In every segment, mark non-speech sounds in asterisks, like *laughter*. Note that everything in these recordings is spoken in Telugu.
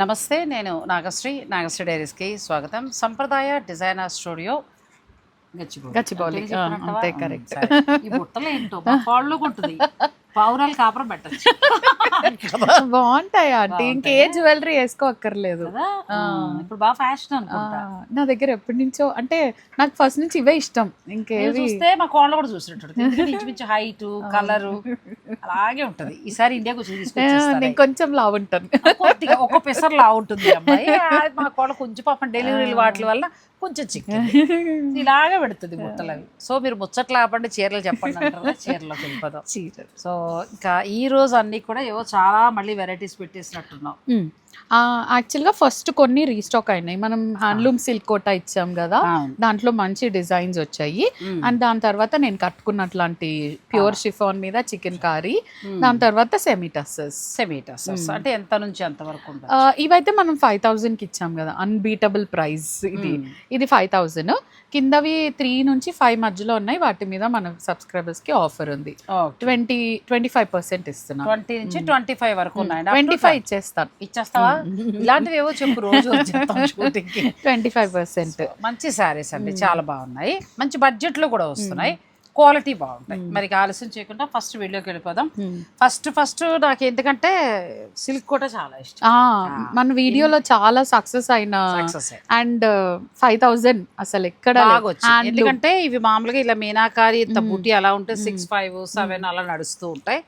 నమస్తే నేను నాగశ్రీ. నాగశ్రీ డైరీస్కి స్వాగతం. సంప్రదాయ డిజైనర్ స్టూడియో. గచ్చిబౌలి? అంతే. సరే. ఈ బుట్టలు ఏంటో మా ఉంటుంది. పావురాలు కాపురం పెట్టచ్చు. బాగుంటాయి ఆంటీ ఇంకే? జ్యువెలరీ వేసుకోక్కర్లేదు. ఇప్పుడు బాగా ఫ్యాషన్ అనుకుంటా. నా దగ్గర ఎప్పటి నుంచో అంటే నాకు ఫస్ట్ నుంచి ఇవే ఇష్టం. ఇంకేవి చూస్తే మా కోళ్ళ కూడా చూసినట్టు హైట్ కలరు అలాగే ఉంటది. ఈసారి ఇండియాకి నేను కొంచెం లావు ఉంటాను. ఒక పెసర్ లా ఉంటుంది. అమ్మాయి మా కోళ్ళ కొంచెం పాపం డెలివరీ వాటి వల్ల కొంచెం చికెన్ *laughs* ఇలాగే పెడుతుంది అవి సో మీరు ముచ్చట్లు ఆపండి చీరలు చెప్పండి అంటారా వెళ్ళిపోదాం చీర సో ఇంకా ఈ రోజు అన్ని కూడా ఏవో చాలా మళ్ళీ వెరైటీస్ పెట్టేసినట్టున్నాం. యాక్చువల్గా ఫస్ట్ కొన్ని రీస్టాక్ అయినాయి. మనం హ్యాండ్లూమ్ సిల్క్ కోట ఇచ్చాం కదా. దాంట్లో మంచి డిజైన్స్ వచ్చాయి. అండ్ దాని తర్వాత నేను కట్టుకున్నట్లాంటి ప్యూర్ షిఫాన్ మీద చికెన్ కారీ. దాని తర్వాత సెమీటసెస్ సెమీటర్స్ అంటే ఎంత నుంచి ఎంత వరకు ఇవైతే మనం ఫైవ్ థౌజండ్కి ఇచ్చాం కదా అన్బీటబుల్ ప్రైస్ ఇది. ఇది ఫైవ్ థౌజండ్ కిందవి త్రీ నుంచి ఫైవ్ మధ్యలో ఉన్నాయి. వాటి మీద మన సబ్స్క్రైబర్స్కి ఆఫర్ ఉంది. ట్వంటీ ట్వంటీ ఫైవ్ పర్సెంట్ ఇస్తున్నాం. ట్వంటీ నుంచి ట్వంటీ ఫైవ్ వరకు ఉన్నాయి. ట్వంటీ ఫైవ్ ఇచ్చేస్తాను. ఇచ్చేస్తావా? ఇలాంటివి ఏవో చెప్పు రోజు ట్వంటీ ఫైవ్ పర్సెంట్ మంచి శారీస్ అండి. చాలా బాగున్నాయి. మంచి బడ్జెట్లో కూడా వస్తున్నాయి. క్వాలిటీ బాగుంటాయి. మరి ఆలస్యం చేయకుండా ఫస్ట్ వీడియోకి వెళ్ళిపోదాం. ఫస్ట్ ఫస్ట్ నాకు ఎందుకంటే సిల్క్ కూడా చాలా ఇష్టం. మన వీడియోలో చాలా సక్సెస్ అయిన అండ్ ఫైవ్ థౌజండ్ అసలు ఎక్కడ ఎందుకంటే ఇవి మామూలుగా ఇలా మీనాకారి ఇంత బుట్టి అలా ఉంటే సిక్స్ ఫైవ్ సెవెన్ అలా నడుస్తూ ఉంటాయి.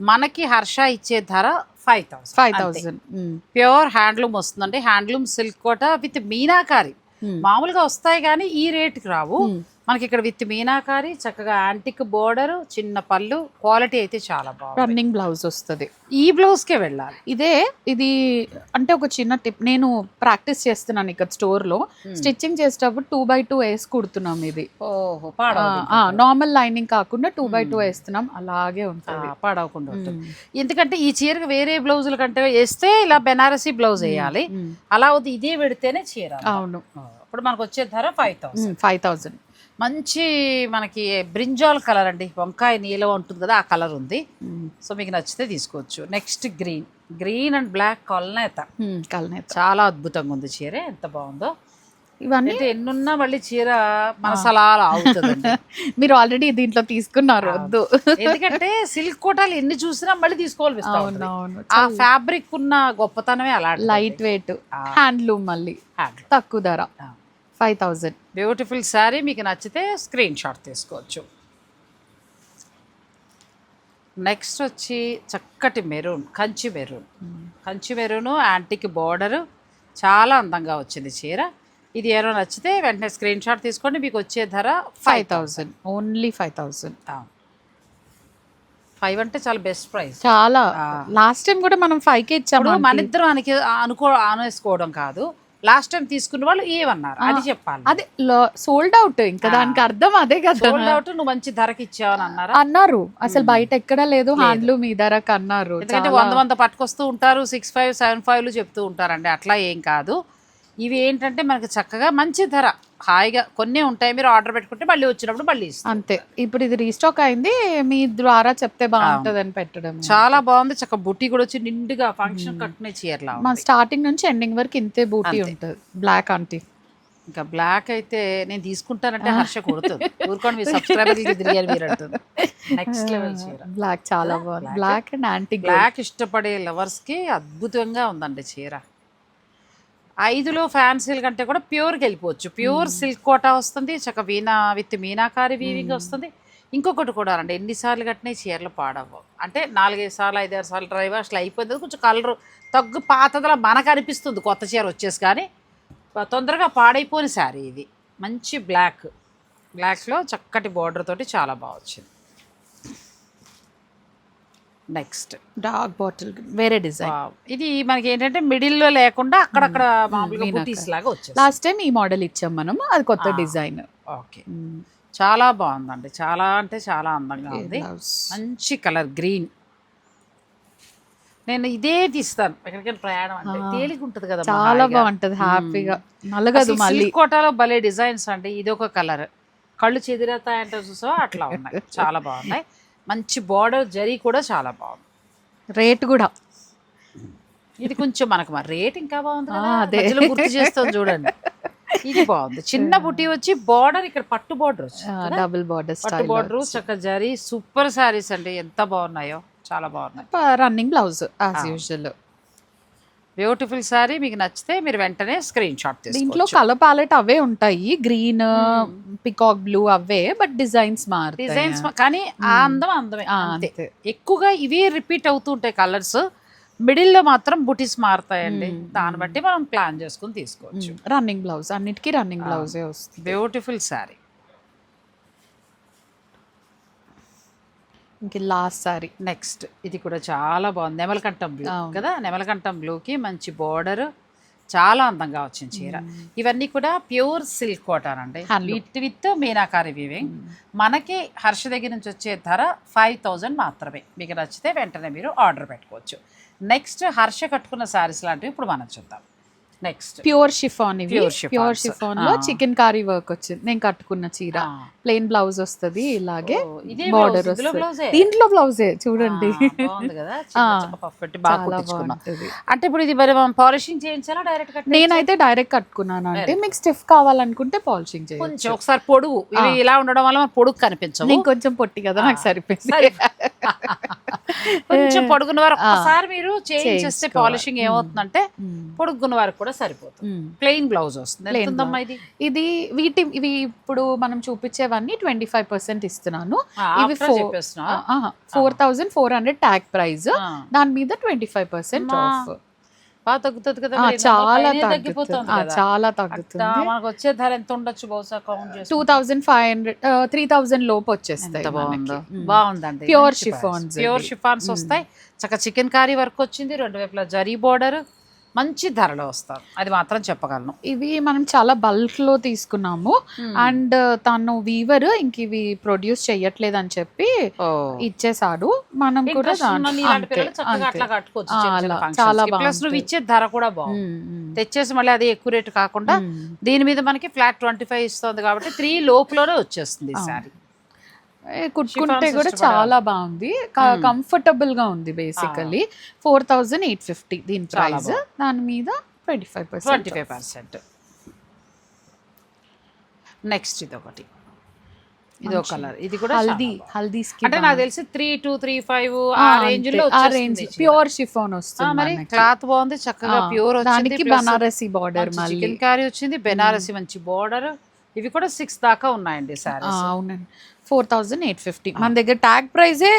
మనకి హర్ష ఇచ్చే ధర five thousand five thousand pure handloom వస్తుందండి. Handloom silk Kota with meenakari. మామూలుగా వస్తాయి కానీ ఈ రేట్కి రావు. మనకి ఇక్కడ విత్ మీనాకారి చక్కగా యాంటిక్ బోర్డర్ చిన్న పళ్ళు క్వాలిటీ అయితే చాలా బాగుంది. రన్నింగ్ బ్లౌజ్ వస్తుంది. ఈ బ్లౌజ్ కే వెళ్ళాలి. ఇదే ఇది అంటే ఒక చిన్న టిప్ నేను ప్రాక్టీస్ చేస్తున్నాను ఇక్కడ స్టోర్లో స్టిచ్చింగ్ చేసేటప్పుడు టూ బై టూ వేసి కుడుతున్నాం ఇది. ఓహో నార్మల్ లైనింగ్ కాకుండా టూ బై టూ వేస్తున్నాం అలాగే ఉంటుంది. పాడవకుండా ఉంటుంది. ఎందుకంటే ఈ చీరకు వేరే బ్లౌజుల కంటే వేస్తే ఇలా బెనారసీ బ్లౌజ్ వేయాలి. మ్మ్. అలా ఇదే పెడితేనే చీర అవును. ఇప్పుడు మనకు వచ్చే ధర ఫైవ్ థౌసండ్ ఫైవ్ థౌజండ్ మంచి మనకి బ్రింజాల్ కలర్ అండి. వంకాయ నీలం ఉంటుంది కదా ఆ కలర్ ఉంది. సో మీకు నచ్చితే తీసుకోవచ్చు. Next green. Green and black కొలనేత. కల్నేత. చాలా అద్భుతంగా ఉంది చీర. ఎంత బాగుందో. ఇవన్నీ ఎన్నున్నా మళ్ళీ చీర మనసలా అవుతుందండి. *laughs* మీరు ఆల్రెడీ దీంట్లో తీసుకున్నారు వద్దు. *laughs* ఎందుకంటే సిల్క్ కోటాలు ఎన్ని చూసినా మళ్ళీ తీసుకోవాలి ఆ ఫ్యాబ్రిక్ ఉన్న గొప్పతనమే అలా లైట్ వెయిట్ హ్యాండ్లూమ్ మళ్ళీ. తక్కువ ధర. Five thousand. బ్యూటిఫుల్ శారీ మీకు నచ్చితే స్క్రీన్ షాట్ తీసుకోవచ్చు. నెక్స్ట్ వచ్చి చక్కటి maroon Kanchi maroon. Kanchi maroon antique border చాలా అందంగా వచ్చింది చీర. ఇది ఏమో నచ్చితే వెంటనే స్క్రీన్ షాట్ తీసుకోండి మీకు వచ్చే ధర five thousand. Only five thousand. Five అంటే చాలా బెస్ట్ ప్రైస్ చాలా. లాస్ట్ టైం కూడా మనం ఫైవ్ కే ఇచ్చాము మన ఇద్దరం అనుకో అనుకో ఆనేసుకోవడం కాదు. లాస్ట్ టైం తీసుకున్న వాళ్ళు ఏమన్నారు? అది చెప్పాలి. అదే సోల్డ్ అవుట్ ఇంకా దానికి అర్థం అదే కదా. సోల్డ్ అవుట్ నువ్వు మంచి ధరకి ఇచ్చావని అన్నారా? అన్నారు. అసలు బయట ఎక్కడ లేదు హ్యాండ్లూమ్ ఈ ధరకు అన్నారు. ఎందుకంటే వంద వంద పట్టుకొస్తూ ఉంటారు సిక్స్ ఫైవ్ సెవెన్ ఫైవ్లు చెప్తూ ఉంటారండి. అట్లా ఏం కాదు. ఇవి ఏంటంటే మనకి చక్కగా మంచి ధర. హాయిగా కొన్ని ఉంటాయి. మీరు ఆర్డర్ పెట్టుకుంటే మళ్ళీ వచ్చినప్పుడు మళ్ళీ ఇస్తాం అంతే. ఇప్పుడు ఇది రీస్టాక్ అయింది. మీ ద్వారా చెప్తే బాగుంటది అని పెట్టడం. చాలా బాగుంది. చక్కగా బుట్టి కూడా వచ్చి నిండుగా ఫంక్షన్ కట్టుకునే చీరలా మా. స్టార్టింగ్ నుంచి ఎండింగ్ వరకు ఇంతే బూటీ ఉంటుంది. Black aunty. ఇంకా బ్లాక్ అయితే నేను తీసుకుంటానంటే హర్ష కొడుతుంది. ఊరుకోండి మీ సబ్స్క్రైబర్ తిరిగారు మీరు అంటుంది నెక్స్ట్ లెవెల్ చీర. బ్లాక్ చాలా బాగుంది. బ్లాక్ అండ్ యాంటీ బ్లాక్ ఇష్టపడే లవర్స్కి అద్భుతంగా ఉందండి చీర. ఐదులో ఫ్యాన్సీల కంటే కూడా ప్యూర్కి వెళ్ళిపోవచ్చు ప్యూర్ సిల్క్ కోటా వస్తుంది చక్క వీణా విత్ మీనాకారి వీవింగ్ వస్తుంది. ఇంకొకటి కూడా అండి ఎన్నిసార్లు కట్టినా చీరలు పాడవు అంటే నాలుగైదు సార్లు ఐదారు సార్లు డ్రై వాష్లు అయిపోయింది. కొంచెం కలర్ తగ్గు పాతదలా మనకు అనిపిస్తుంది కొత్త చీర వచ్చేసి కానీ. తొందరగా పాడైపోని శారీ ఇది. మంచి బ్లాక్. బ్లాక్లో చక్కటి బార్డర్ తోటి చాలా బాగా వచ్చింది. నెక్స్ట్ డార్క్ బాటిల్ వేరే డిజైన్. ఇది మనకి ఏంటంటే మిడిల్లో లేకుండా అక్కడక్కడ లాగా వచ్చేసి లాస్ట్ టైం ఈ మోడల్ ఇచ్చాం మనం అది కొత్త డిజైన్ ఓకే చాలా బాగుందండి. చాలా అంటే చాలా అందంగా ఉంది. మంచి కలర్ గ్రీన్ నేను ఇదే తీస్తాను. ఎక్కడికైనా ప్రయాణం అంటే తేలిక ఉంటుంది కదా చాలా బాగుంటది. హ్యాపీగా నలగదు మళ్ళీ. కోటాలో భలే డిజైన్స్ అండి. ఇది ఒక కలర్ కళ్ళు చెదిరేతాయంటే చూసా అట్లా ఉన్నాయి. చాలా బాగున్నాయి. మంచి బార్డర్ జరీ కూడా చాలా బాగుంది. రేట్ కూడా. ఇది కొంచెం మనకు మరి రేట్ ఇంకా బాగుంది అదే. గుర్తు చేస్తాం చూడండి. ఇది బాగుంది. చిన్న బుట్టి వచ్చి బార్డర్ ఇక్కడ పట్టు బార్డర్? డబుల్ బార్డర్ పట్టు బార్డర్ చక్క జరి సూపర్ శారీస్ అండి ఎంత బాగున్నాయో చాలా బాగున్నాయి. Running blouse as usual beautiful sari మీకు నచ్చితే మీరు వెంటనే స్క్రీన్ షాట్ దీంట్లో కలర్ ప్యాలెట్ అవే ఉంటాయి. గ్రీన్ పికాక్ బ్లూ అవే బట్ డిజైన్స్ మారుతాయి? డిజైన్స్ కానీ ఆ అందం అందమే అంతే. ఎక్కువగా ఇవి రిపీట్ అవుతూ ఉంటాయి కలర్స్ మిడిల్లో మాత్రం బుటీస్ మారుతాయండి. దాన్ని బట్టి మనం ప్లాన్ చేసుకుని తీసుకోవచ్చు. రన్నింగ్ బ్లౌజ్ అన్నిటికీ రన్నింగ్ బ్లౌజే వస్తుంది. బ్యూటిఫుల్ శారీ ఇంక లాస్ట్ సారీ. నెక్స్ట్. ఇది కూడా చాలా బాగుంది. నెమలకంఠం బ్లూ. కదా? నెమలకంఠం బ్లూకి మంచి బోర్డర్. చాలా అందంగా వచ్చింది చీర. ఇవన్నీ కూడా ప్యూర్ సిల్క్ కాటన్ అండి. విత్ విత్ మీనాకారి వీవింగ్ మనకి హర్ష దగ్గర నుంచి వచ్చే ధర ఫైవ్ థౌజండ్ మాత్రమే. మీకు నచ్చితే వెంటనే మీరు ఆర్డర్ పెట్టుకోవచ్చు. నెక్స్ట్ హర్ష కట్టుకున్న శారీస్ లాంటివి ఇప్పుడు మనం చూద్దాం. నెక్స్ట్ ప్యూర్ షిఫాన్ ఇవి. ప్యూర్ షిఫాన్లో. చికెన్ కారీ వర్క్ వచ్చింది. నేను కట్టుకున్న చీర. ప్లెయిన్ బ్లౌజ్ వస్తుంది ఇలాగే. బార్డర్ వస్తుంది? దీంట్లో బ్లౌజే చూడండి. అంటే ఇప్పుడు ఇది మరి మనం పాలిషింగ్ చేయించాలా డైరెక్ట్ కట్ నేనైతే డైరెక్ట్ కట్టుకున్నాను. అంటే మీకు స్టిఫ్ కావాలనుకుంటే పాలిషింగ్ చేయాలి కొంచెం ఒకసారి పొడుగు. ఇలా ఉండడం వల్ల పొడుగు కనిపించవు. నేను కొంచెం పొట్టి కదా నాకు సరిపోయింది. సరే. కొంచెం *laughs* పొడుగున్న వారు ఒక్కసారి మీరు చేయించేస్తే. పాలిషింగ్ ఏమవుతుందంటే. పొడుగున్న వారికి కూడా సరిపోతుంది. మ్మ్. ప్లెయిన్ బ్లౌజ్ వస్తుంది. ఇది? ఇది వీటి ఇవి ఇప్పుడు మనం చూపించేవన్నీ ట్వంటీ ఫైవ్ పర్సెంట్ ఇస్తున్నాను. ఇవి four చెప్పేస్తున్నా? Four hundred tag price. దాని మీద ట్వంటీ ఫైవ్ పర్సెంట్. ఆఫ్ బాగా తగ్గుతుంది కదా చాలా తగ్గిపోతుంది. చాలా తగ్గుతుంది. మనకు వచ్చే ధర ఎంత ఉండొచ్చు బహుశా కౌంట్ చేసి two thousand five hundred three thousand లోపు వచ్చేస్తాయి బాగుందో. బాగుందండి. Pure chiffons pure. షిఫాన్స్ వస్తాయి. చక్క చికెన్ కారీ వర్క్ వచ్చింది. రెండు వైపులా జరీ బోర్డర్ మంచి ధరలో వస్తారు. అది మాత్రం చెప్పగలను. ఇవి మనం చాలా బల్క్లో తీసుకున్నాము అండ్ తను వీవర్ ఇంక ఇవి ప్రొడ్యూస్ చెయ్యట్లేదు అని చెప్పి ఇచ్చేసాడు మనం కూడా చాలా నువ్వు. ఇచ్చే ధర కూడా బాగుంది. తెచ్చేసి మళ్ళీ అది ఎక్కువ రేటు కాకుండా దీని మీద మనకి ఫ్లాట్ ట్వంటీ ఫైవ్ ఇస్తుంది కాబట్టి త్రీ లోపులోనే వచ్చేస్తుంది ఈ శారీ. ఏ, కుట్టుకుంటే Chiffons కూడా ఇష్టపడే చాలా బాగుంది. కంఫర్టబుల్గా ఉంది basically four thousand eight fifty దీని ప్రైస్ దాని మీద twenty five twenty percent five percent next ఇది ఒకటి ఇది ఒక కలర్ ఇది కూడా హల్దీ. హల్దీ అంటే నాకు తెలిసి త్రీ టూ త్రీ ఫైవ్ ఆ రేంజ్లో ఆ రేంజ్ ప్యూర్ షిఫాన్ వస్తుంది మరి. క్లాత్ బాగుంది చక్కగా ప్యూర్ దానికి బనారసి బార్డర్ చికెన్ కర్రీ వచ్చింది బెనారసి మంచి బోర్డర్ ఇవి కూడా సిక్స్ దాకా ఉన్నాయండి ఆ, సారీస్ అవునండి. Four thousand eight fifty. మన దగ్గర ట్యాగ్ ప్రైజే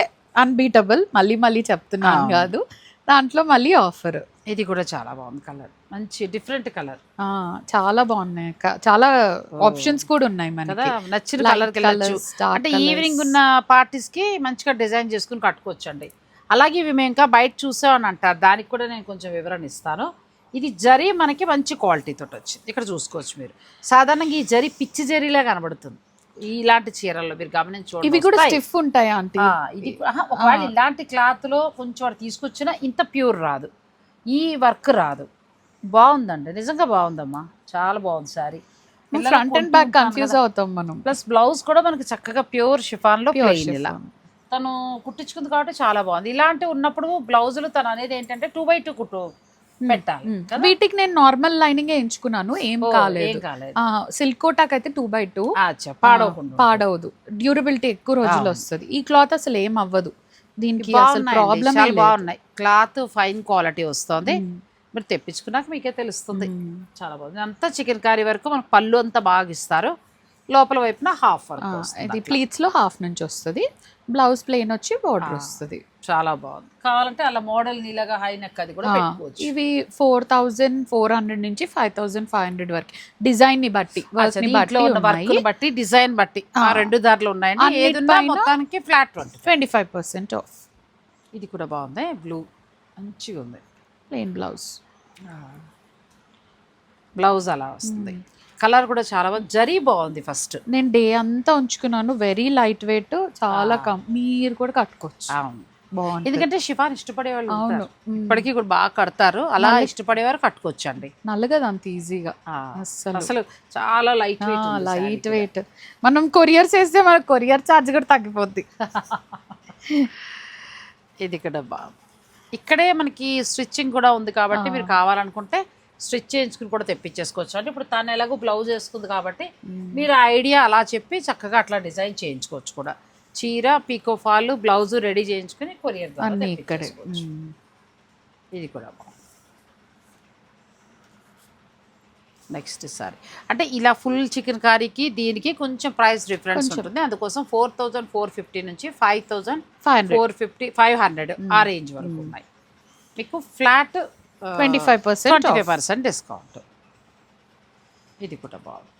అన్బీటబుల్ మళ్ళీ మళ్ళీ చెప్తున్నాను. కాదు. దాంట్లో మళ్ళీ ఆఫర్ ఇది కూడా చాలా బాగుంది కలర్. మంచి డిఫరెంట్ కలర్. చాలా బాగున్నాయి. చాలా ఆప్షన్స్ కూడా ఉన్నాయి మనకి. నచ్చిన కలర్ అంటే. ఈవినింగ్ ఉన్న పార్టీస్కి మంచిగా డిజైన్ చేసుకుని కట్టుకోవచ్చండి. అలాగే ఇవి మేము ఇంకా బయట చూసామని అంటారు. దానికి కూడా నేను కొంచెం వివరణ ఇస్తాను. ఇది జరీ మనకి మంచి క్వాలిటీ తోటి వచ్చింది. ఇక్కడ చూసుకోవచ్చు మీరు. సాధారణంగా ఈ జరీ పిచ్చి జరీలా కనబడుతుంది. ఇలాంటి చీరల్లో మీరు గమనించండి ఇవి కూడా స్టిఫ్ ఉంటాయి ఆంటీ? ఇది ఒకవేళ ఇలాంటి క్లాత్లో కొంచెం వాడు తీసుకొచ్చినా ఇంత ప్యూర్ రాదు. ఈ వర్క్ రాదు. బాగుందండి నిజంగా బాగుందమ్మా. చాలా బాగుంది sari front and back confuse అవుతాం మనం. ప్లస్ బ్లౌజ్ కూడా మనకి చక్కగా ప్యూర్ షిఫాన్లో ప్లెయిన్ ఇలా. తను కుట్టించుకుంది కాబట్టి చాలా బాగుంది. ఇలాంటివి ఉన్నప్పుడు బ్లౌజులు తను అనేది ఏంటంటే టూ బై టూ కుట్టు పెట్టాలి మ్మ్. కదా? వీటికి నేను నార్మల్ లైనింగ్ ఎంచుకున్నాను. ఏం కాలేదు. సిల్క్ కోటాక్ అయితే టూ బై టూ పాడవదు. డ్యూరబిలిటీ ఎక్కువ రోజులు. వస్తుంది. ఈ క్లాత్ అసలు ఏం అవ్వదు. దీనికి చాలా బాగున్నాయి. క్లాత్ ఫైన్ క్వాలిటీ వస్తుంది. మీరు తెప్పించుకున్నాక మీకే తెలుస్తుంది. చాలా బాగుంది. అంతా చికెన్ కర్రీ వరకు మనకు పళ్ళు అంతా బాగా ఇస్తారు. లోపల వైపున హాఫ్ వర్క్ ఇది. ప్లీట్స్లో హాఫ్ నుంచి వస్తుంది. బ్లౌజ్ ప్లెయిన్ వచ్చి బార్డర్ వస్తుంది. చాలా బాగుంది. కావాలంటే అలా మోడల్ నీలాగా హై నెక్ అది కూడా ఇవి ఫోర్ థౌజండ్ ఫోర్ హండ్రెడ్ నుంచి ఫైవ్ థౌజండ్ ఫైవ్ హండ్రెడ్ వరకు. డిజైన్ని బట్టి వర్క్ బట్టి ఉన్నాయి. డిజైన్ బట్టి ఆ. రెండు ధరలు ఏదున్నా మొత్తానికి flat twenty twenty five percent off ఇది కూడా బాగుంది? బ్లూ మంచిగా ఉంది ప్లెయిన్ బ్లౌజ్ బ్లౌజ్ అలా వస్తుంది. కలర్ కూడా చాలా బాగుంది. జరీ బాగుంది ఫస్ట్. నేను డే అంతా ఉంచుకున్నాను. వెరీ లైట్ వెయిట్ చాలా కమ్ మీరు కూడా కట్టుకోవచ్చు. అవును. బాగుంటుంది ఎందుకంటే షిఫాన్ ఇష్టపడే వాళ్ళు అవును. ఇప్పటికీ కూడా బాగా కడతారు. అలా ఇష్టపడేవారు కట్టుకోవచ్చండి. నల్లగదు అంత ఈజీగా. ఆ, అస్సలు. అసలు చాలా లైట్ వెయిట్ లైట్ వెయిట్ మనం కొరియర్ చేస్తే మన కొరియర్ ఛార్జ్ కూడా తగ్గిపోద్ది. ఇది ఇక్కడ బాగా ఇక్కడే మనకి స్టిచ్చింగ్ కూడా ఉంది కాబట్టి మీరు కావాలనుకుంటే స్టిచ్ చేయించుకుని కూడా తెప్పించేసుకోవచ్చు అంటే ఇప్పుడు తను ఎలాగో బ్లౌజ్ వేసుకుంది కాబట్టి మీరు ఆ ఐడియా అలా చెప్పి చక్కగా అట్లా డిజైన్ చేయించుకోవచ్చు కూడా. చీర పీకో ఫాల్ బ్లౌజ్ రెడీ చేయించుకుని కొరియర్ ద్వారా ఇక్కడే. ఇది కూడా నెక్స్ట్ సారీ అంటే ఇలా ఫుల్ చికెన్ కర్రీకి దీనికి కొంచెం ప్రైస్ డిఫరెన్స్ ఉంటుంది. అందుకోసం ఫోర్ థౌజండ్ ఫోర్ ఫిఫ్టీ నుంచి five thousand five four fifty five hundred ఆ రేంజ్ వరకు ఉన్నాయి. మీకు flat twenty five percent twenty five percent discount ఇది కూడా బాగుంది.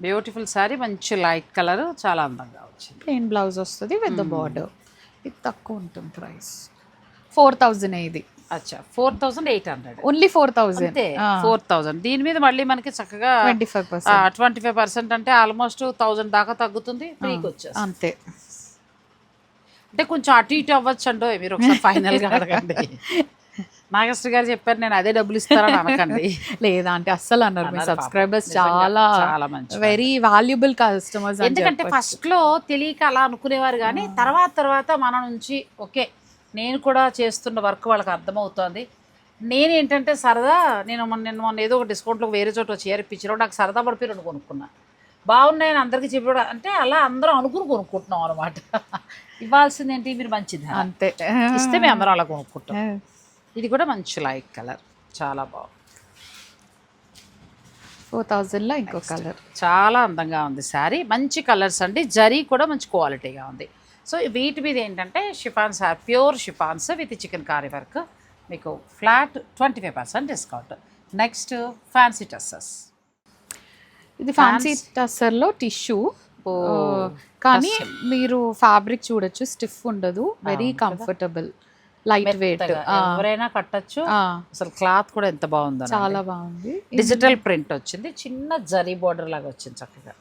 బ్యూటిఫుల్ సారీ మంచి లైట్ కలర్ చాలా అందంగా వచ్చింది. ప్లెయిన్ బ్లౌజ్ వస్తుంది విత్ ద బార్డర్ ఇది తక్కువ ఉంటుంది ప్రైస్ ఫోర్ థౌజండ్ ఇది. అచ్చా four thousand eight hundred only four అంతే ఫోర్ థౌజండ్ దీని మీద మళ్ళీ మనకి చక్కగా twenty five percent twenty five percent అంటే ఆల్మోస్ట్ థౌజండ్ దాకా తగ్గుతుంది ఫ్రీకి వచ్చేస్తుంది. అంతే. అంటే కొంచెం అటు ఇటు అవ్వచ్చు అండో మీరు ఒకసారి ఫైనల్గా అడగండి. *laughs* నాగశ్రీ గారు చెప్పారు నేను అదే డబ్బులు ఇస్తారని అనకండి. *laughs* లేదా అంటే అస్సలు అన్నారు మీ. సబ్స్క్రైబర్స్ చాలా చాలా మంచి వెరీ వాల్యుబుల్ కస్టమర్స్ ఎందుకంటే ఫస్ట్లో తెలియక అలా అనుకునేవారు కానీ తర్వాత తర్వాత మన నుంచి ఓకే నేను కూడా చేస్తున్న వర్క్ వాళ్ళకి అర్థమవుతోంది. నేను ఏంటంటే సరదా నేను మొన్న నేను మొన్న ఏదో ఒక డిస్కౌంట్లో వేరే చోట చీర ఇప్పించారు నాకు సరదా పడిపోయి రెండు కొనుక్కున్నా. బాగున్నాయని అందరికీ చెప్పాడు అంటే అలా అందరం అనుకుని కొనుక్కుంటున్నాం అనమాట *laughs* ఇవ్వాల్సింది ఏంటి మీరు మంచిది? అంతే. ఇస్తే మేము అందరం అలా కొనుక్కుంటాం. ఇది కూడా మంచి లైట్ కలర్. చాలా బాగుంది. ఫోర్ థౌజండ్లో ఇంకో కలర్. చాలా అందంగా ఉంది శారీ. మంచి కలర్స్ అండి. జరీ కూడా మంచి క్వాలిటీగా ఉంది. సో వీటి మీద ఏంటంటే chiffon sir pure chiffons with chikankari work. మీకు flat twenty five percent discount. Next fancy tussars. ఇది ఫ్యాన్సీ టస్సర్లో టిష్యూ. కానీ మీరు ఫ్యాబ్రిక్ చూడొచ్చు. స్టిఫ్ ఉండదు. వెరీ కంఫర్టబుల్ లైట్ వెయిట్ ఎవరైనా కట్టచ్చు. అసలు క్లాత్ కూడా ఎంత బాగుందో చాలా బాగుంది. డిజిటల్ ప్రింట్ వచ్చింది. చిన్న జరీ బోర్డర్ లాగా వచ్చింది చక్కగా.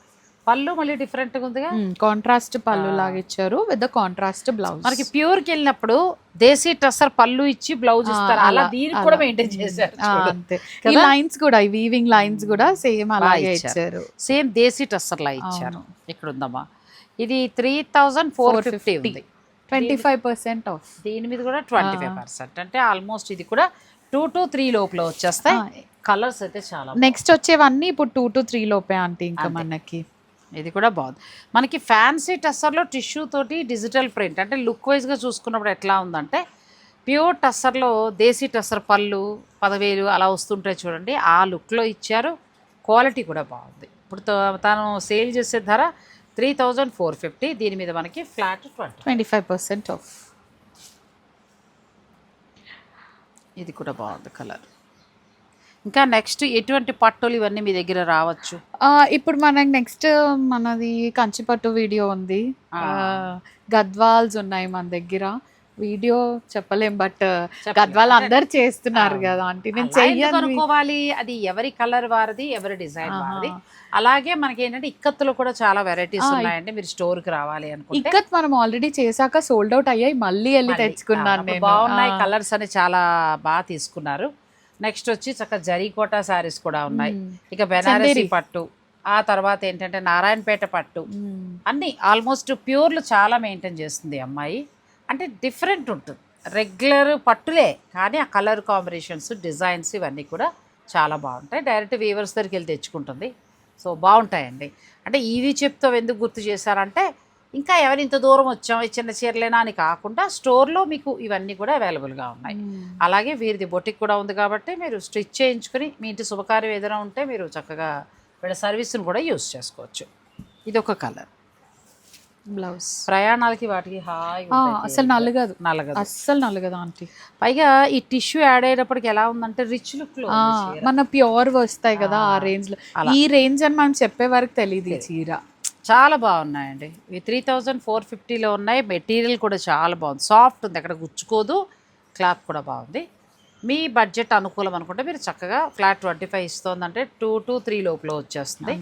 పళ్ళు మళ్ళీ డిఫరెంట్గా ఉందిగా? కాంట్రాస్ట్ పళ్ళు లాగా ఇచ్చారు విత్ కాంట్రాస్ట్ బ్లౌజ్ మనకి ప్యూర్కి వెళ్ళినప్పుడు దేశీ టస్సర్ పళ్ళు ఇచ్చి బ్లౌజ్ ఇస్తారు. అలా దీనికి కూడా మెయింటైన్ చేశారు అంతే. ఈ లైన్స్ కూడా ఈ వీవింగ్ లైన్స్ కూడా సేమ్ అలాగే ఇచ్చారు. సేమ్ దేశీ టస్సర్ లా ఇచ్చారు. ఇక్కడ ఉందమ్మా ఇది త్రీ థౌజండ్ ఫోర్ ఫిఫ్టీ ఉంది. Twenty five percent off. దీని మీద కూడా ట్వంటీ ఫైవ్ పర్సెంట్. అంటే ఆల్మోస్ట్ ఇది కూడా టూ టు త్రీ లోపల వచ్చేస్తాయి. కలర్స్ అయితే చాలా నెక్స్ట్ వచ్చేవన్నీ ఇప్పుడు టూ టు త్రీ లోపే ఆంటీ ఇంకా మనకి. ఇది కూడా బాగుంది. మనకి ఫ్యాన్సీ టస్సర్లో టిష్యూ తోటి డిజిటల్ ప్రింట్ అంటే లుక్ వైజ్గా చూసుకున్నప్పుడు ఎట్లా ఉందంటే ప్యూర్ టస్సర్లో దేశీ టస్సర్ పళ్ళు పదవేలు అలా వస్తుంటాయి చూడండి. ఆ లుక్లో ఇచ్చారు. క్వాలిటీ కూడా బాగుంది. ఇప్పుడు తను సేల్ చేసే ధర త్రీ థౌజండ్ ఫోర్ ఫిఫ్టీ. దీని మీద మనకి flat twenty twenty five percent off. ఇది కూడా బాగుంది కలర్. ఇంకా నెక్స్ట్ ఎటువంటి పట్టులు ఇవన్నీ మీ దగ్గర రావచ్చు? ఇప్పుడు మనకి నెక్స్ట్ మనది కంచిపట్టు వీడియో ఉంది. గద్వాల్స్ ఉన్నాయి మన దగ్గర. వీడియో చెప్పలేం బట్ గద్వాల్ అందరు చేస్తున్నారు కదా ఆంటీ. నేను అనుకోవాలి? అది ఎవరి కలర్ వారిది ఎవరి డిజైన్ వారిది. అలాగే మనకి ఏంటంటే ఇక్కత్తులో కూడా చాలా వెరైటీస్ ఉన్నాయండి. మీరు స్టోర్కి రావాలి అనుకుంటే. ఇక్కత్ మనం ఆల్రెడీ చేశాక సోల్డ్ అవుట్ అయ్యాయి మళ్ళీ వెళ్ళి తెచ్చుకున్నాను నేను. బాగున్నాయి. కలర్స్ అని చాలా బాగా తీసుకున్నారు. నెక్స్ట్ వచ్చి చక్కగా జరీకోట శారీస్ కూడా ఉన్నాయి. ఇక బెనారసి పట్టు. ఆ తర్వాత ఏంటంటే నారాయణపేట పట్టు. అన్ని ఆల్మోస్ట్ ప్యూర్లు చాలా మెయింటైన్ చేస్తుంది అమ్మాయి. అంటే డిఫరెంట్ ఉంటుంది. రెగ్యులర్ పట్టులే కానీ ఆ కలర్ కాంబినేషన్స్ డిజైన్స్ ఇవన్నీ కూడా చాలా బాగుంటాయి. డైరెక్ట్ వీవర్స్ దగ్గరికి వెళ్ళి తెచ్చుకుంటుంది. సో బాగుంటాయండి. అంటే ఇవి చెప్తావు ఎందుకు గుర్తు చేశారంటే ఇంకా ఎవరు ఇంత దూరం వచ్చాం ఈ చిన్న చీరలేనా అని కాకుండా స్టోర్లో మీకు ఇవన్నీ కూడా అవైలబుల్గా ఉన్నాయి. అలాగే వీరిది బొటిక్ కూడా ఉంది కాబట్టి మీరు స్టిచ్ చేయించుకుని మీ ఇంటి శుభకార్యం ఏదైనా ఉంటే మీరు చక్కగా వీళ్ళ సర్వీస్ని కూడా యూస్ చేసుకోవచ్చు. ఇది ఒక కలర్ బ్లౌజ్. ప్రయాణాలకి వాటికి హాయి అసలు నలగదు. నల్లగదు అస్సలు నలగదు ఆంటీ. పైగా ఈ టిష్యూ యాడ్ అయ్యేటప్పటికి ఎలా ఉందంటే రిచ్ లుక్. మన ప్యూర్ వస్తాయి కదా ఆ రేంజ్లో ఈ రేంజ్ అని మనం చెప్పే వరకు తెలియదు ఈ చీర. చాలా బాగున్నాయండి. ఇవి త్రీ థౌజండ్ ఫోర్ ఫిఫ్టీలో ఉన్నాయి. మెటీరియల్ కూడా చాలా బాగుంది. సాఫ్ట్ ఉంది. అక్కడ గుచ్చుకోదు. క్లాత్ కూడా బాగుంది. మీ బడ్జెట్ అనుకూలం అనుకుంటే మీరు చక్కగా ఫ్లాట్ ట్వంటీ ఫైవ్ ఇస్తుందంటే టూ టు త్రీ లోపల వచ్చేస్తుంది.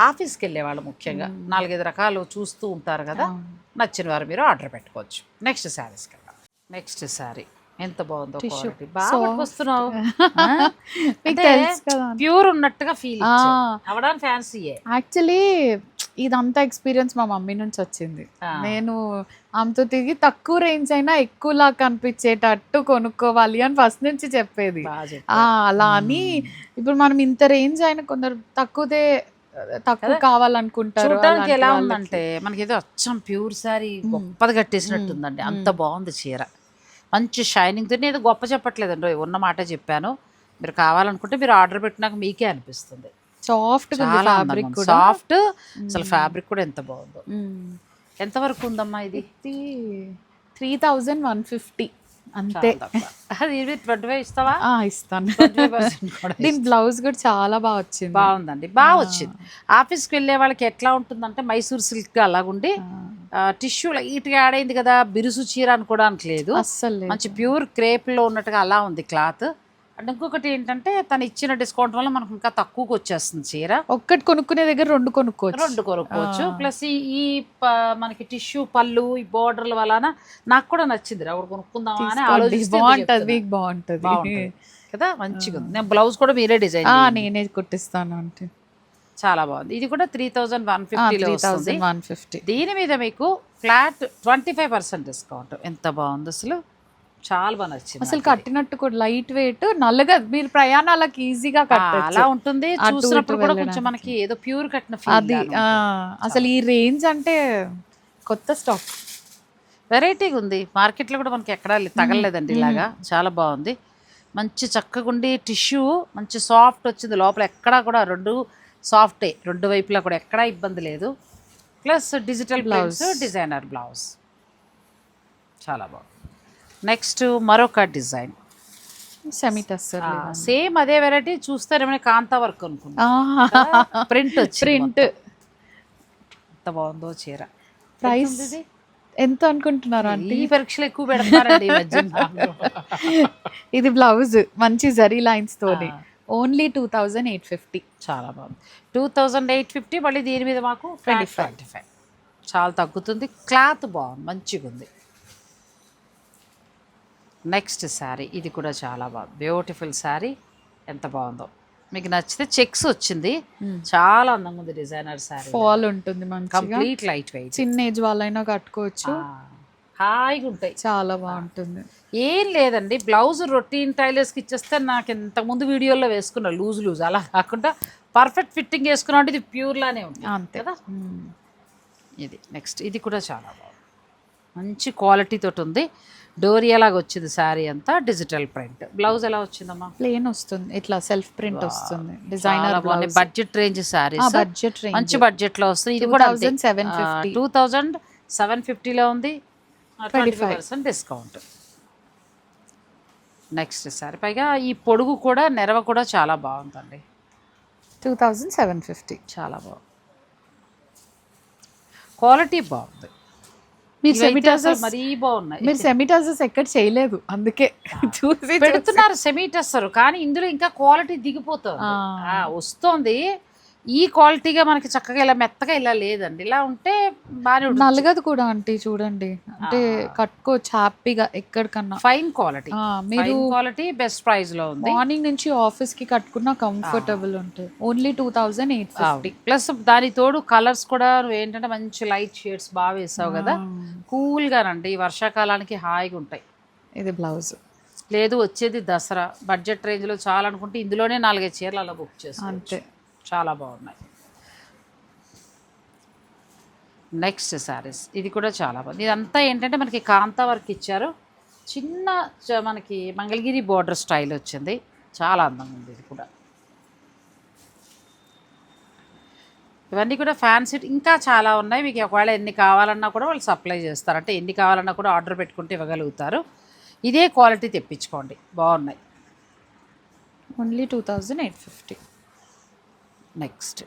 ఆఫీస్కి వెళ్ళే వాళ్ళు ముఖ్యంగా నాలుగైదు రకాలు చూస్తూ ఉంటారు కదా. నచ్చిన వారు మీరు ఆర్డర్ పెట్టుకోవచ్చు. నెక్స్ట్ శారీస్కి వెళ్దాం నెక్స్ట్ శారీ. ఎంత బాగుందో. బాగా *laughs* కదా. ప్యూర్ ఉన్నట్టుగా ఫీల్. అవడానికి ఫ్యాన్సీయే. యాక్చువల్లీ ఇదంతా ఎక్స్పీరియన్స్ మా మమ్మీ నుంచి వచ్చింది. నేను ఆమెతో తిరిగి తక్కువ రేంజ్ అయినా ఎక్కువలా కనిపించేటట్టు కొనుక్కోవాలి అని ఫస్ట్ నుంచి చెప్పేది. అలా అని ఇప్పుడు మనం ఇంత రేంజ్ అయినా కొందరు తక్కువదే తక్కువ కావాలనుకుంటారు చూడడానికి ఎలా. ఉందంటే మనకి ఏదో అచ్చం ప్యూర్ సారీ గొప్పది కట్టేసినట్టు ఉందండి అంత బాగుంది చీర. మంచి షైనింగ్తో ఏదో గొప్ప చెప్పట్లేదండి. ఉన్న మాట చెప్పాను. మీరు కావాలనుకుంటే మీరు ఆర్డర్ పెట్టినాక మీకే అనిపిస్తుంది. సాఫ్ట్ ఫ్యాబ్రిక్ కూడా. సాఫ్ట్ అసలు ఫ్యాబ్రిక్ కూడా ఎంత బాగుందో. మ్మ్. ఎంత వరకు ఉందమ్మా ఇది త్రీ థౌజండ్ వన్ ఫిఫ్టీ. అంతే. అది ఇది ట్వంటీ ఫైవ్ ఇస్తావా? ఇస్తాను. 25% కూడా దీని బ్లౌజ్ కూడా చాలా బాగా వచ్చింది. బాగుందండి. బాగా వచ్చింది. ఆఫీస్కి వెళ్ళే వాళ్ళకి ఎట్లా ఉంటుందంటే మైసూర్ సిల్క్ అలాగుండి టిష్యూ లైట్గా అయింది కదా బిరుసు చీర అనుకోవడానికి లేదు అస్సలు. మంచి ప్యూర్ క్రేప్లో ఉన్నట్టుగా అలా ఉంది క్లాత్. అండ్ ఇంకొకటి ఏంటంటే తను ఇచ్చిన డిస్కౌంట్ వల్ల మనకు ఇంకా తక్కువకి వచ్చేస్తుంది చీర. ఒక్కటి కొనుక్కునే దగ్గర రెండు కొనుక్కోవచ్చు. రెండు కొనుక్కోవచ్చు. ప్లస్ ఈ మనకి టిష్యూ పళ్ళు ఈ బోర్డర్ల వలన నాకు కూడా నచ్చింది రా, కొనుక్కుందామా అని. ఆలోచిస్తే బాగుంటది కదా? మంచిగా ఉంది నేను బ్లౌజ్ కూడా మీరే డిజైన్ నేనే కుట్టిస్తాను అంటే చాలా బాగుంది. ఇది కూడా three thousand one thousand one fifty. దీని మీద మీకు flat twenty five percent discount. ఎంత బాగుంది అసలు? చాలా బాగా నచ్చింది అసలు. కట్టినట్టు కూడా లైట్ వెయిట్ నల్లగా మీరు ప్రయాణాలకు ఈజీగా అలా ఉంటుంది. చూసినప్పుడు కూడా కొంచెం. మనకి ఏదో ప్యూర్ కట్టిన అది అసలు ఈ రేంజ్ అంటే కొత్త స్టాక్. వెరైటీగా ఉంది. మార్కెట్లో కూడా మనకి ఎక్కడా తగలలేదండి ఇలాగా. చాలా బాగుంది. మంచి చక్కగా ఉండి టిష్యూ మంచి సాఫ్ట్ వచ్చింది. లోపల ఎక్కడా కూడా రెండు సాఫ్టే రెండు వైపులా కూడా ఎక్కడా ఇబ్బంది లేదు. Plus digital blouse designer blouse చాలా బాగుంది. నెక్స్ట్ మరొక డిజైన్. సెమీ టస్సర్ సేమ్ అదే వెరైటీ చూస్తారేమైనా కాంతా వర్క్ అనుకుంటా ప్రింట్ వచ్చి ప్రింట్. ఎంత బాగుందో చీర. ప్రైస్ ఎంత అనుకుంటున్నారు అంటే ఈ పరీక్షలు ఎక్కువ పెడతారండి *laughs* ఇది బ్లౌజ్ మంచి జరీ లైన్స్ తోని. Only two thousand eight fifty. చాలా బాగుంది. టూ థౌజండ్ ఎయిట్ ఫిఫ్టీ మళ్ళీ దీని మీద మాకు ట్వంటీ ట్వంటీ ఫైవ్ చాలా తగ్గుతుంది. క్లాత్ బాగుంది మంచిగా ఉంది నెక్స్ట్ శారీ ఇది కూడా చాలా బాగుంది బ్యూటిఫుల్ శారీ. ఎంత బాగుందో. మీకు నచ్చితే చెక్స్ వచ్చింది. చాలా అందంగా ఉంది డిజైనర్ శారీ. ఫాల్ ఉంటుంది కంప్లీట్ లైట్ వెయిట్. చిన్న ఏజ్ వాళ్ళైనా కట్టుకోవచ్చు. హాయిగా ఉంటాయి. చాలా బాగుంటుంది. ఏం లేదండి బ్లౌజ్ రొటీన్ టైలర్స్కి ఇచ్చేస్తే నాకు ఇంతకుముందు వీడియోలో వేసుకున్నా లూజ్ లూజ్ అలా కాకుండా పర్ఫెక్ట్ ఫిట్టింగ్ వేసుకున్నా అంటే ఇది ప్యూర్ లానే ఉంది అంతే. కదా. ఇది నెక్స్ట్ ఇది కూడా చాలా బాగుంది. మంచి క్వాలిటీ తోటి ఉంది. డోరియా లాగా వచ్చింది శారీ అంతా డిజిటల్ ప్రింట్. బ్లౌజ్ ఎలా వచ్చిందమ్మా? ప్లేన్ వస్తుంది. ఇట్లా సెల్ఫ్ ప్రింట్ వస్తుంది. Designer budget range saris. Budget range. మంచి బడ్జెట్లో వస్తుంది. ఇది కూడా 2750. టూ థౌజండ్ సెవెన్ ఫిఫ్టీలో ఉంది. Twenty five. Percent discount. Next sari పైగా ఈ పొడుగు కూడా నెరవ కూడా చాలా బాగుందండి. Two thousand seven fifty. చాలా బాగుంది. క్వాలిటీ బాగుంది. మీరు అసలు మరీ బాగున్నాయి. మీరు సెమిటాసెస్ ఎక్కడ చేయలేదు. అందుకే చూసి పెడుతున్నారు సెమీటెస్టర్ కానీ ఇందులో ఇంకా క్వాలిటీ దిగిపోతుంది. వస్తోంది. ఈ క్వాలిటీగా మనకి చక్కగా ఇలా మెత్తగా ఇలా లేదండి. ఇలా ఉంటే బాగానే ఉంటుంది. నలగదు కూడా ఆంటీ చూడండి. అంటే కట్టుకోవచ్చు హ్యాపీగా ఎక్కడికన్నా. ఫైన్ క్వాలిటీ మీరు క్వాలిటీ బెస్ట్ ప్రైస్లో ఉంది. మార్నింగ్ నుంచి ఆఫీస్కి కట్టుకున్నా కంఫర్టబుల్ ఉంటుంది only two thousand eight fifty plus దాని తోడు కలర్స్ కూడా నువ్వు ఏంటంటే మంచి లైట్ షేడ్స్ బాగా వేసావు కదా. కూల్ గానండి. ఈ వర్షాకాలానికి హాయిగా ఉంటాయి. ఇది బ్లౌజ్ లేదు వచ్చేది దసరా. బడ్జెట్ రేంజ్లో చాలా అనుకుంటే ఇందులోనే నాలుగైదు చీరలు అలా బుక్ చేసుకోవచ్చు. అంతే. చాలా బాగున్నాయి. నెక్స్ట్ శారీస్ ఇది కూడా చాలా బాగుంది. ఇదంతా ఏంటంటే మనకి కాంతా వర్క్ ఇచ్చారు. చిన్న చ- మనకి మంగళగిరి బోర్డర్ స్టైల్ వచ్చింది. చాలా అందంగా ఉంది ఇది కూడా. ఇవన్నీ కూడా ఫ్యాన్సీ ఇంకా చాలా ఉన్నాయి. మీకు ఒకవేళ ఎన్ని కావాలన్నా కూడా వాళ్ళు సప్లై చేస్తారు. అంటే ఎన్ని కావాలన్నా కూడా ఆర్డర్ పెట్టుకుంటే ఇవ్వగలుగుతారు. ఇదే క్వాలిటీ తెప్పించుకోండి. బాగున్నాయి. Only two thousand eight fifty next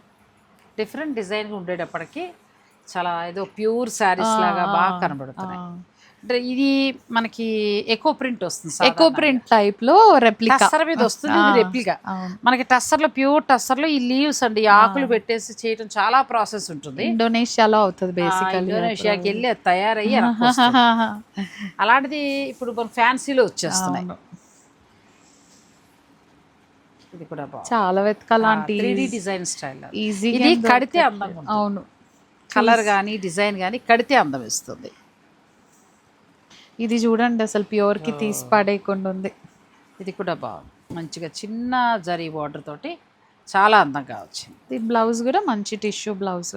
different design ఉండేటప్పటికి చాలా ఏదో ప్యూర్ శారీస్ లాగా బాగా కనబడుతున్నాయి. అంటే ఇది మనకి ఎకో ప్రింట్ వస్తుంది ఎకో ప్రింట్ టైప్లో రెప్లికా టస్సర్ మీద వస్తుంది రెప్లికా. మనకి టస్సర్లో ప్యూర్ టస్సర్లో ఈ లీవ్స్ అండి ఈ ఆకులు పెట్టేసి చేయడం చాలా ప్రాసెస్ ఉంటుంది. ఇండోనేషియాలో అవుతుంది ఆ, బేసికల్లీ ఇండోనేషియాకి వెళ్ళి తయారయ్యి. *laughs* అలాంటిది ఇప్పుడు మన ఫ్యాన్సీలో వచ్చేస్తున్నాయి. ఇది కూడా బాగుంది. చాలా వెతకాలంటి త్రీ డిజైన్ స్టైల్ ఈజీ ఇది కడితే అందంగా అవును. కలర్ కానీ డిజైన్ కానీ కడితే అందం ఇస్తుంది. ఇది చూడండి అసలు ప్యూర్కి తీసి పడేయకుండా ఉంది. ఇది కూడా బాగుంది. మంచిగా చిన్న జరీ బార్డర్ తోటి చాలా అందంగా వచ్చింది. ఇది బ్లౌజ్ కూడా మంచి టిష్యూ బ్లౌజ్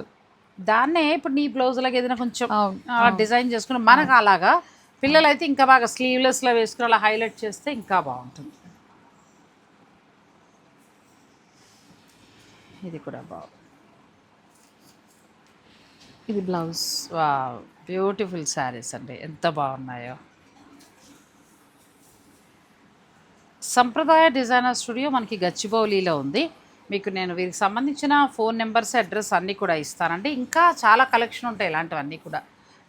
దాన్నే ఇప్పుడు నీ బ్లౌజ్లకి ఏదైనా కొంచెం డిజైన్ చేసుకుని మనకు అలాగా. పిల్లలు అయితే ఇంకా బాగా స్లీవ్లెస్లో వేసుకుని అలా హైలైట్ చేస్తే ఇంకా బాగుంటుంది. ఇది కూడా బాగుంది. ఇది బ్లౌజ్ బ్యూటిఫుల్ శారీస్ అండి. ఎంత బాగున్నాయో. సంప్రదాయ డిజైనర్ స్టూడియో మనకి గచ్చిబౌలిలో ఉంది. మీకు నేను వీరికి సంబంధించిన ఫోన్ నెంబర్స్ అడ్రస్ అన్నీ కూడా ఇస్తానండి. ఇంకా చాలా కలెక్షన్ ఉంటాయి ఇలాంటివన్నీ కూడా.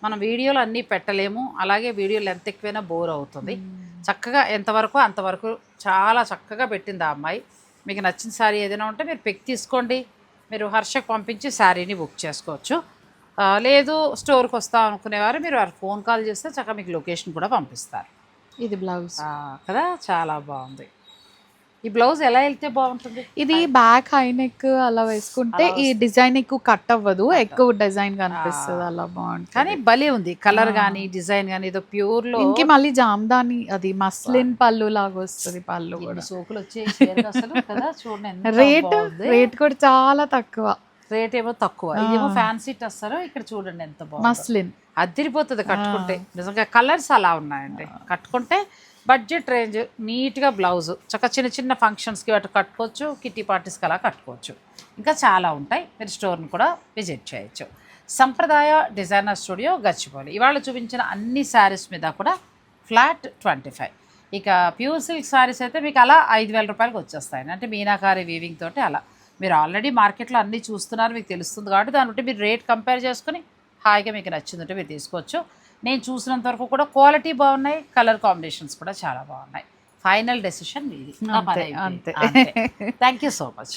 మనం వీడియోలు అన్నీ పెట్టలేము. అలాగే వీడియోలు ఎంత ఎక్కువైనా బోర్ అవుతుంది. చక్కగా ఎంతవరకు అంతవరకు చాలా చక్కగా పెట్టింది ఆ అమ్మాయి. మీకు నచ్చిన శారీ ఏదైనా ఉంటే మీరు పిక్ తీసుకోండి. మీరు హర్షకు పంపించి శారీని బుక్ చేసుకోవచ్చు. లేదు స్టోర్కి వస్తాం అనుకునేవారు మీరు వారు ఫోన్ కాల్ చేస్తే చక్కగా మీకు లొకేషన్ కూడా పంపిస్తారు. ఇది బ్లౌజ్. కదా? చాలా బాగుంది. ఈ బ్లౌజ్ ఎలా వెళ్తే బాగుంటుంది? ఇది బ్యాక్ హై నెక్ అలా వేసుకుంటే ఈ డిజైన్ ఎక్కువ కట్ అవ్వదు ఎక్కువ డిజైన్ కనిపిస్తుంది అలా బాగుంటుంది. కానీ భలే ఉంది. కలర్ కానీ డిజైన్ కానీ ఏదో ప్యూర్లో ఇంకి మళ్ళీ జామ్దాని అది మస్లిన్ పళ్ళు లాగా వస్తుంది పళ్ళు కూడా. సోకులు కదా చూడండి రేట్. రేట్ కూడా చాలా తక్కువ. రేట్ ఏమో తక్కువ. ఇదేమో ఫ్యాన్సీ టస్సరు ఇక్కడ చూడండి ఎంత బాగుంది. మస్లిన్. అదిరిపోతుంది కట్టుకుంటే. నిజంగా కలర్స్ అలా ఉన్నాయండి. కట్టుకుంటే బడ్జెట్ రేంజ్ నీట్గా బ్లౌజ్ చక్క చిన్న చిన్న ఫంక్షన్స్కి అటు కట్టుకోవచ్చు కిట్టి పార్టీస్కి అలా కట్టుకోవచ్చు. ఇంకా చాలా ఉంటాయి. మీరు స్టోర్ని కూడా విజిట్ చేయొచ్చు. సంప్రదాయ డిజైనర్ స్టూడియో గచ్చిపోలి ఇవాళ చూపించిన అన్ని శారీస్ మీద కూడా ఫ్లాట్ ట్వంటీ ఫైవ్. ఇక ప్యూర్ సిల్క్ శారీస్ అయితే మీకు అలా ఐదు వేల రూపాయలకి వచ్చేస్తాయి అంటే మీనాకారి వీవింగ్ తోటి అలా. మీరు ఆల్రెడీ మార్కెట్లో అన్నీ చూస్తున్నారు మీకు తెలుస్తుంది కాబట్టి దాన్ని బట్టి మీరు రేట్ కంపేర్ చేసుకుని హాయిగా మీకు నచ్చిందంటే మీరు తీసుకోవచ్చు. నేను చూసినంత వరకు కూడా క్వాలిటీ బాగున్నాయి కలర్ కాంబినేషన్స్ కూడా చాలా బాగున్నాయి. ఫైనల్ డెసిషన్ మీది. అంతే, అంతే. Thank you so much.